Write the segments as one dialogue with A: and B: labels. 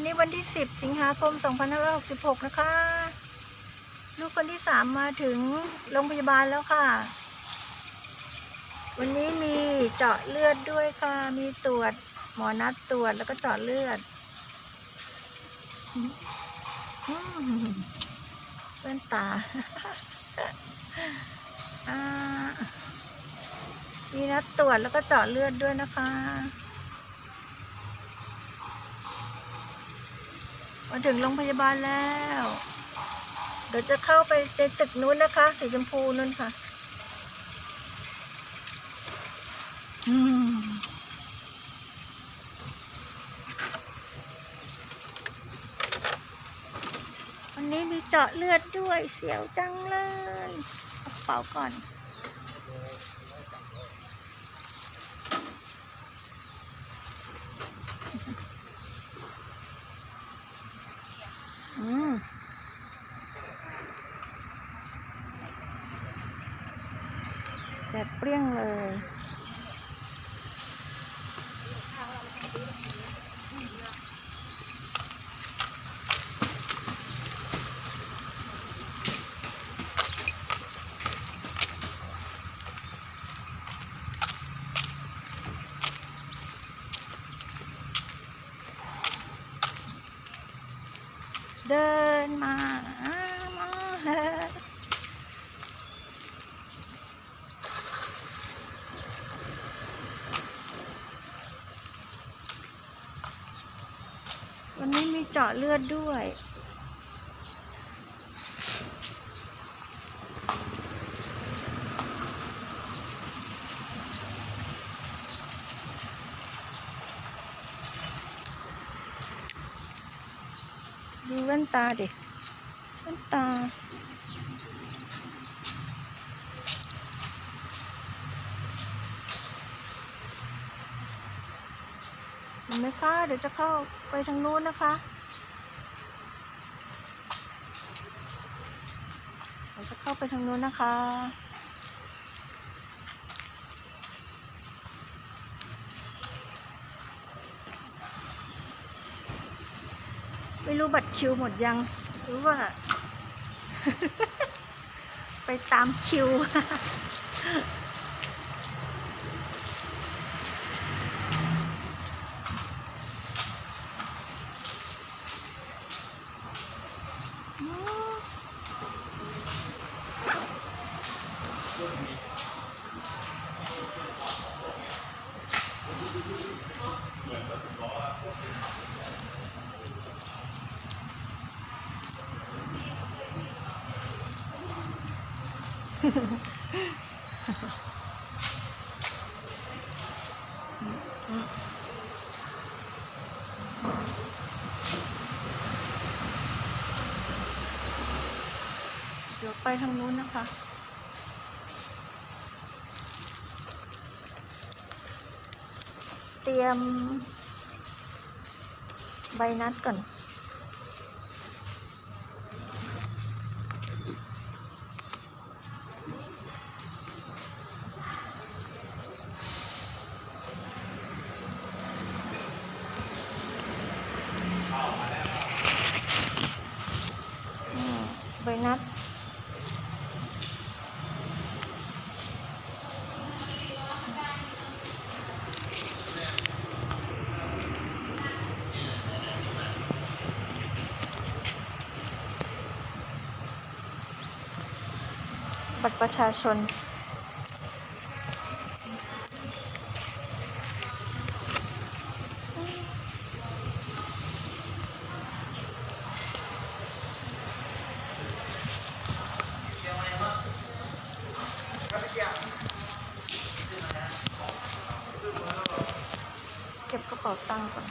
A: วันนี้วันที่ 10 สิงหาคม 2566 นะคะ ลูกคนที่ 3 มาถึงโรงพยาบาลแล้วค่ะ วันนี้มีเจาะเลือดด้วยค่ะ มีตรวจหมอนัดตรวจแล้วก็เจาะเลือดอืมเว้นตาอ่ามีนัดตรวจแล้วก็เจาะเลือดด้วยนะคะ มาถึงโรงพยาบาลแล้ว เดี๋ยวจะเข้าไปในตึกนู้นนะคะ สีชมพูนู้นค่ะ อืมวันนี้มีเจาะเลือดด้วยเสียวจังเลย เอากระเป๋าก่อน อืมแบบ เปรี้ยงเลย เดินมามาวันนี้มีเจาะเลือดด้วย ดูแว่นตาดิแว่นตาเห็นไหมคะ เดี๋ยวจะเข้าไปทางนู้นนะคะ เดี๋ยวจะเข้าไปทางนู้นนะคะ ไม่รู้บัตรคิวหมดยัง หรือว่า ไปตามคิว เดี๋ยวไปทางนู้นนะคะ เตรียมใบนัดก่อน ประชาชน เก็บกระเป๋าตังค์ก่อน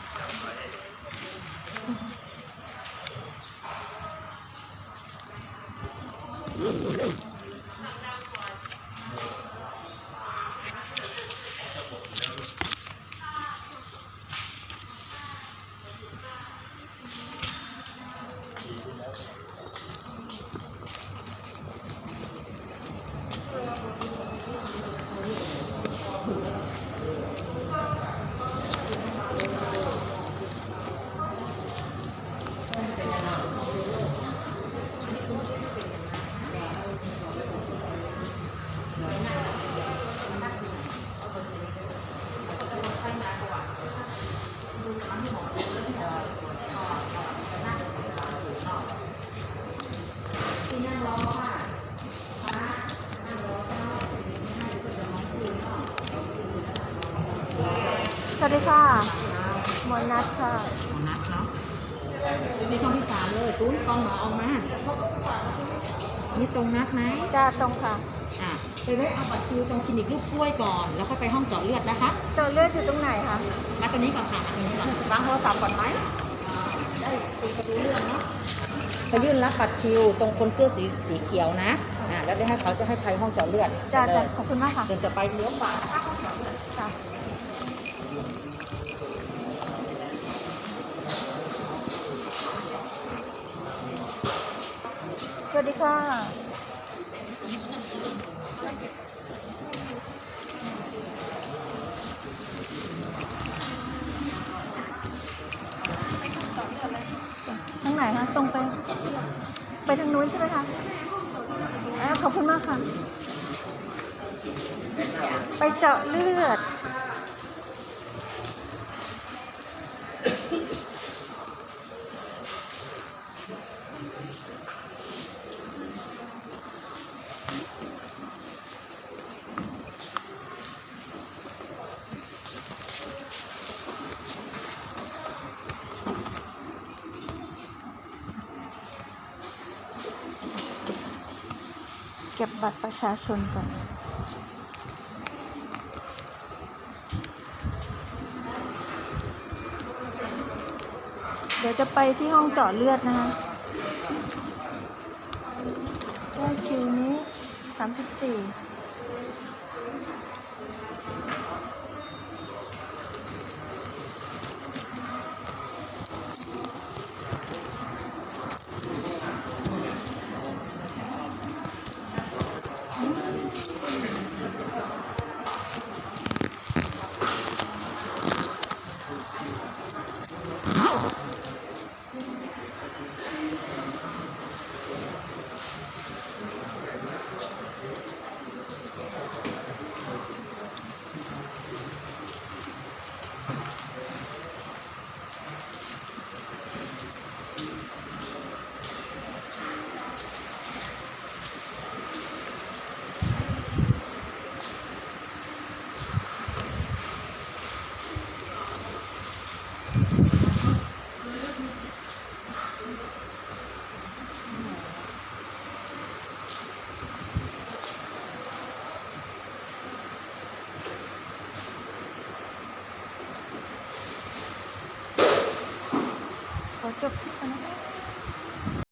A: อ วัสดีค่ะหมอนัดค่ะ
B: ของนัดเนาะในช่องที่สามเลยตุ้นกองหมอออกมา นี่ตรงนัดไหม
A: จ้าตรงค่ะ
B: อะไปไว้เอาบัตรคิวตรงคลินิกลูกกล้วยก่อน แล้วค่อยไปห้องเจาะเลือดนะคะ
A: เจาะเลือดอยู่ตรงไหนคะ
B: มาตรงนี้ก่อนค่ะมาตรงนี้ก่อนวางโทรศัพท์ก่อนไหมได้คุยกันรู้เรื่องเนาะไปยื่นรับบัตรคิวตรงคนเสื้อสีสีเขียวนะอ่าแล้วได้ให้เขาจะให้ไปห้องเจาะเลือด
A: จ้า
B: ไปเล
A: จ้ายขอบคุณมากค่ะ
B: เดินจะไปเลี้ยวขวานะคะห้องเจาะเลือด
A: จ้า วัสดีค่ะ ทางไหนคะ ตรงไป ไปทางนู้นใช่ไหมคะขอบคุณมากค่ะ ไปเจาะเลือด เก็บบัตรประชาชนก่อนเดี๋ยวจะไปที่ห้องเจาะเลือดนะคะได้คิวนี้สามสิบสี่